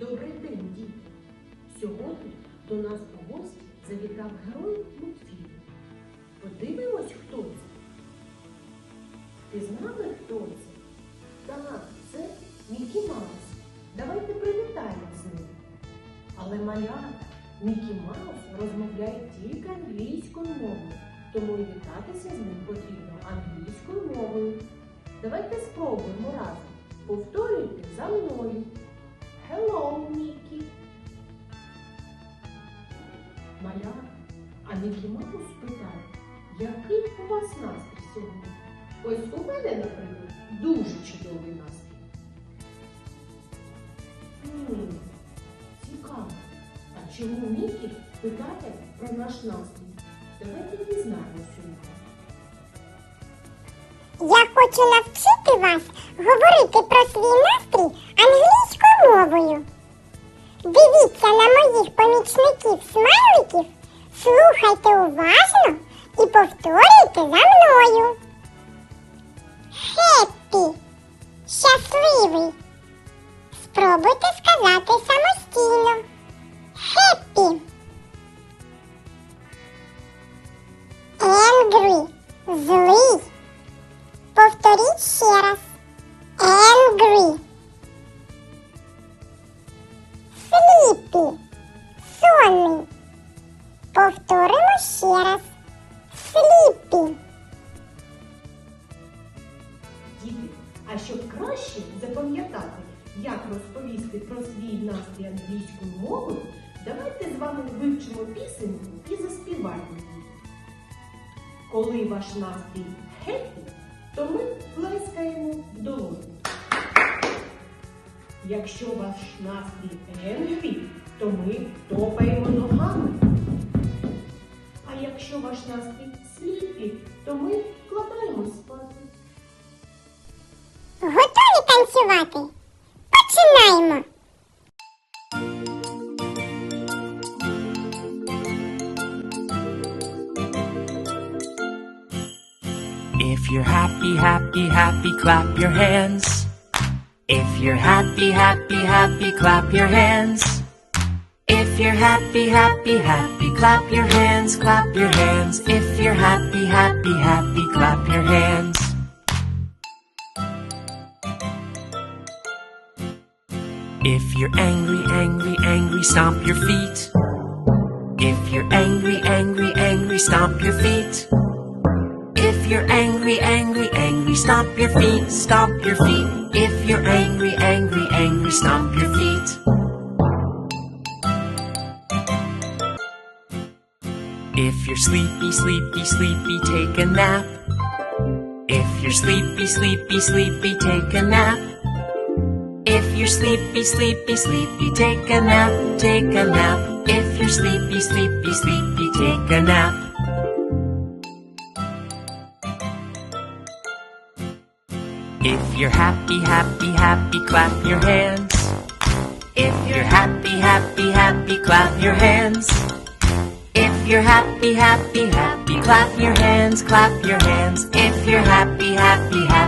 Добрий день, діти! Сьогодні до нас у гості завітав герой мультфільму. Подивимось, хто це. Ти знали, хто це? Так, це Мікі Маус. Давайте привітаємо з ним. Але малята, Мікі Маус розмовляє тільки англійською мовою, тому і вітатися з ним потрібно англійською мовою. Давайте спробуємо разом. Повторюйте за мною. А Мікі Маус питає, який у вас настрій сьогодні? Ось у мене, наприклад, дуже чудовий настрій. М, Цікаво. А чому Мікі питає про наш настрій? Давайте дізнаємося. Я хочу навчити вас говорити про свій настрій англійською мовою. Дивіться на моїх помічників смайликів, слухайте уважно і повторюйте за мною. Хеппі щасливий. Спробуйте сказати самостійно. Хеппі. Angry злий. Повторіть ще раз. Angry. Sleepy. Ще раз. Діти, а щоб краще запам'ятати, як розповісти про свій настрій англійською мовою, давайте з вами вивчимо пісеньку і заспіваємо її. Коли ваш настрій хеппі, то ми плескаємо в долоні. Якщо ваш настрій енгрі, то ми топаємо ногами. Готові танцювати? Починаємо. If you're happy, happy, happy, clap your hands. If you're happy, happy, happy, clap your hands. If you're happy, happy, happy, clap your hands, clap your hands. If you're happy, happy, happy, clap your hands. If you're angry, angry, angry, stomp your feet. If you're angry, angry, angry, stomp your feet. If you're angry, angry, angry, stomp your feet, stomp your feet. If you're angry, angry, angry, stomp your feet. If you're sleepy, sleepy, sleepy, take a nap. If you're sleepy, sleepy, sleepy, take a nap. You're sleepy, sleepy, sleepy, take a nap, take a nap. If you're sleepy, sleepy, sleepy, take a nap. If you're happy, happy, happy, clap your hands. If you're happy, happy, happy, clap your hands. If you're happy, happy, happy, clap your hands, clap your hands. If you're happy, happy, happy,